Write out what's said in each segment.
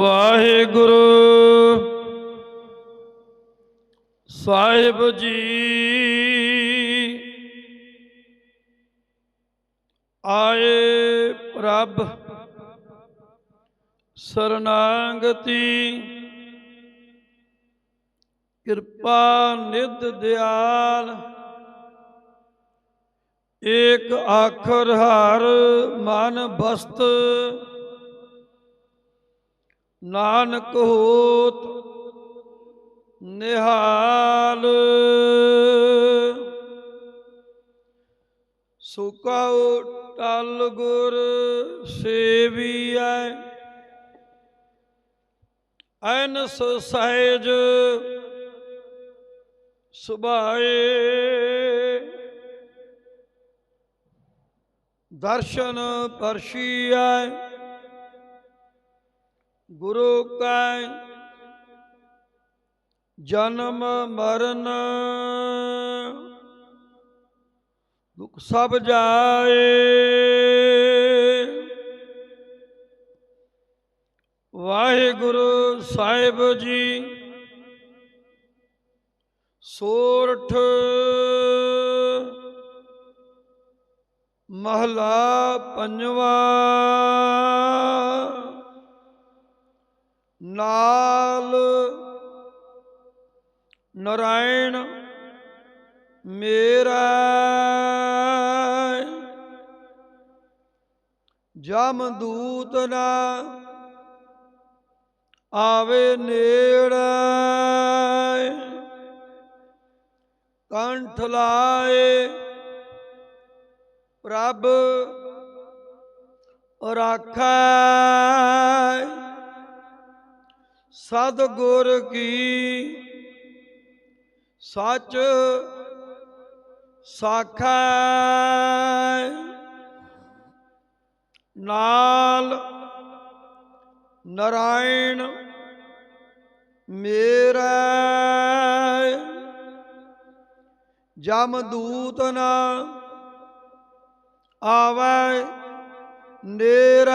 ਵਾਹਿਗੁਰੂ ਸਾਹਿਬ ਜੀ। ਆਏ ਪ੍ਰਭ ਸਰਨਾਗਤੀ ਕਿਰਪਾ ਨਿਧ ਦਿਆਲ। ਏਕ ਆਖਰ ਹਰ ਮਨ ਬਸਤ, ਨਾਨਕ ਹੋਤ ਨਿਹਾਲ। ਸੁਕਾਉ ਟਲ ਗੁਰ ਸੇਵੀਐ ਐਨਸ ਸਹਿਜ ਸੁਭਾਏ। ਦਰਸ਼ਨ ਪਰਸ਼ੀਐ ਗੁਰੂ ਕੈ ਜਨਮ ਮਰਨ। ਦੁਖ ਸਭ ਜਾਏ ਵਾਹਿਗੁਰੂ ਸਾਹਿਬ ਜੀ ਸੋਰਠ। ਮਹਲਾ ਪੰਜਵਾ। ਨਾਲ ਨਰਾਇਣ ਮੇਰਾ ਜਮ ਦੂਤ ਨਾ ਆਵੇ ਨੇੜ। ਕੰਠ ਲਾਏ ਪ੍ਰਭ ਰਾਖੈ। ਸਦ ਗੁਰ ਕੀ ਸੱਚ ਸਾਖੈ। ਨਾਲ ਨਰਾਇਣ ਮੇਰਾ। ਜਮ ਦੂਤ ਨਾ ਆਵੈ ਨੇਰੇ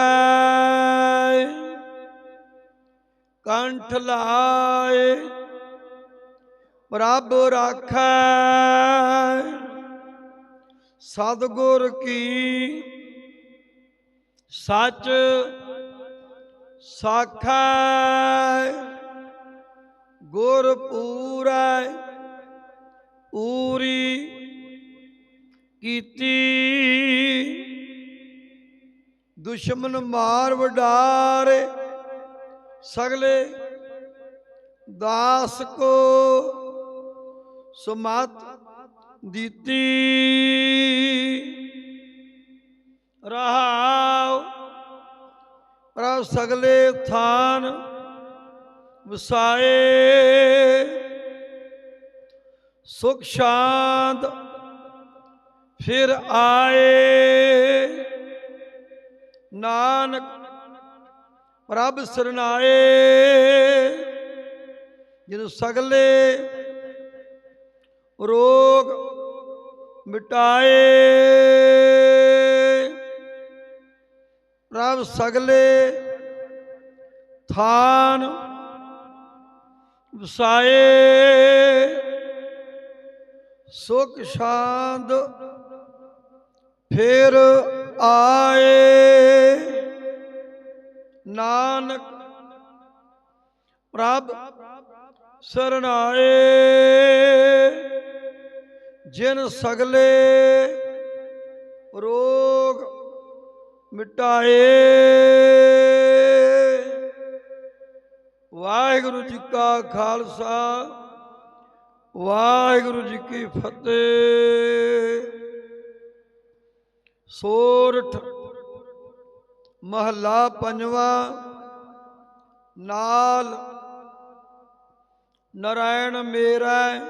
ਕੰਠ ਲਾਏ ਪ੍ਰਭ ਰਾਖੈ। ਸਤਿਗੁਰ ਕੀ ਸੱਚ ਸਾਖੈ ਗੁਰ ਪੂਰੈ ਪੂਰੀ ਕੀਤੀ। ਦੁਸ਼ਮਨ ਮਾਰ ਵਡਾਰੇ, ਸਗਲੇ ਦਾਸ ਕੋ ਸੁਮਤ ਦਿੱਤੀ। ਰਹਾਉ ਪ੍ਰਭ ਸਗਲੇ ਥਾਨ ਵਸਾਏ। ਸੁਖ ਸ਼ਾਂਤ ਫਿਰ ਆਏ। ਨਾਨਕ, ਪ੍ਰਭ ਸਰਨਾਏ। ਜਿਹਨੂੰ ਸਗਲੇ ਰੋਗ ਮਿਟਾਏ। ਪ੍ਰਭ ਸਗਲੇ ਥਾਨ ਵਸਾਏ। ਸੁਖ ਸ਼ਾਂਤ ਫੇਰ ਆਏ। ਨਾਨਕ ਪ੍ਰਭ ਸਰਨਾਏ ਜਿਨ ਸਗਲੇ ਰੋਗ ਮਿਟਾਏ। ਵਾਹਿਗੁਰੂ ਜੀ ਕਾ ਖਾਲਸਾ, ਵਾਹਿਗੁਰੂ ਜੀ ਕੀ ਫਤਿਹ। ਸੋਰਠ ਮਹੱਲਾ ਪੰਜਵਾ, ਨਾਲ ਨਰਾਇਣ ਮੇਰਾ,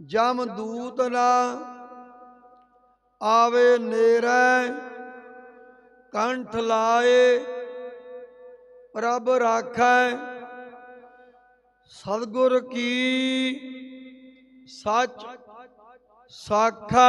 ਜਮ ਦੂਤ ਨਾ ਆਵੇ ਨੇਰੇ, ਕੰਠ ਲਾਏ ਪ੍ਰਭ ਰਾਖੈ, ਸਤਿਗੁਰ ਕੀ ਸੱਚ ਸਾਖਾ।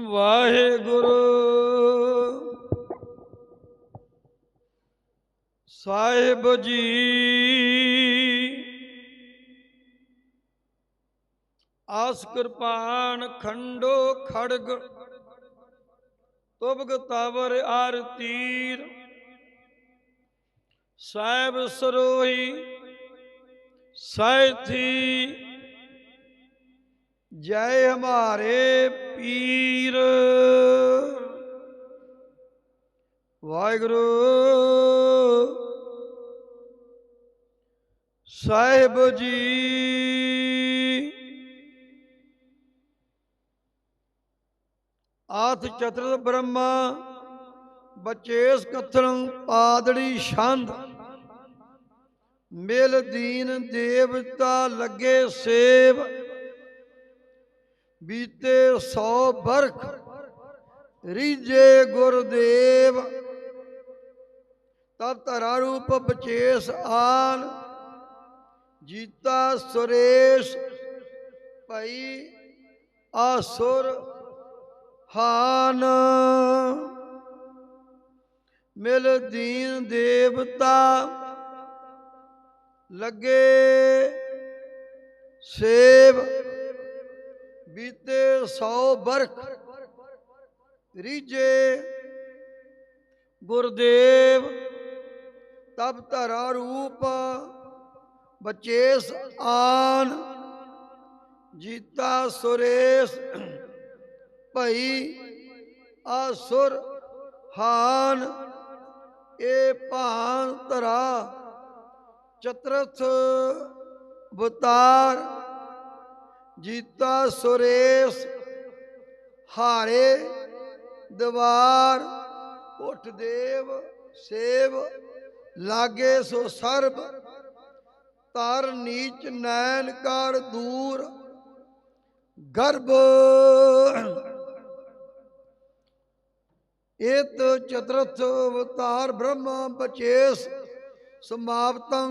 ਵਾਹਿਗੁਰੂ। ਸਾਹਿਬ ਜੀ ਆਸ ਕਿਰਪਾਨ ਖੰਡੋ ਖੜਗ ਤੁਬਗ ਤਵਰ ਆਰ ਤੀਰ। ਸਾਹਿਬ ਸਰੋਹੀ ਸੈਥੀ ਜੈ ਹਮਾਰੇ ਪੀਰ। ਵਾਹਿਗੁਰੂ। ਸਾਹਿਬ ਜੀ। ਆਥ ਚਤੁਰ ਬ੍ਰਹਮਾ, ਬਚੇਸ ਕਥਨ ਪਾਦੜੀ ਛੰਦ। ਮਿਲ ਦੀਨ ਦੇਵਤਾ ਲੱਗੇ ਸੇਵ। ਬੀਤੇ ਸੌ ਬਰਖ ਰੀਜੇ ਗੁਰਦੇਵ। ਤਬ ਧਰਾ ਰੂਪ ਬਚੇਸ ਆਨ, ਜੀਤਾ ਸੁਰੇਸ਼ ਭਈ ਆਸੁਰ ਹਾਨ। ਮਿਲ ਦੀਨ ਦੇਵਤਾ ਲੱਗੇ ਸੇਵ। ਬੀਤੇ ਸੌ ਬਰਖ ਰੀਜੇ ਗੁਰਦੇਵ ਤਬ ਧਰਾ ਰੂਪ ਬਚੇਸ ਆਨ, ਜੀਤਾ ਸੁਰੇਸ਼ ਭਈ ਆਸੁਰ ਹਾਨ। ਏ ਭਾਨ ਧਰਾ ਚਤਰਥ ਬਤਾਰ ਜੀਤਾ ਸੁਰੇਸ਼ ਹਾਰੇ ਦਵਾਰ, ਉਠ ਦੇਵ, ਸੇਵ, ਲਾਗੇ ਸੋ ਸਰਬ ਤਰ ਨੀਚ ਨੈਣ ਕਰ ਦੂਰ, ਗਰਭ। ਇਤ ਚਤਰਥ ਅਵਤਾਰ ਬ੍ਰਹਮਾ ਬਚੇਸ ਸਮਾਪਤੰ।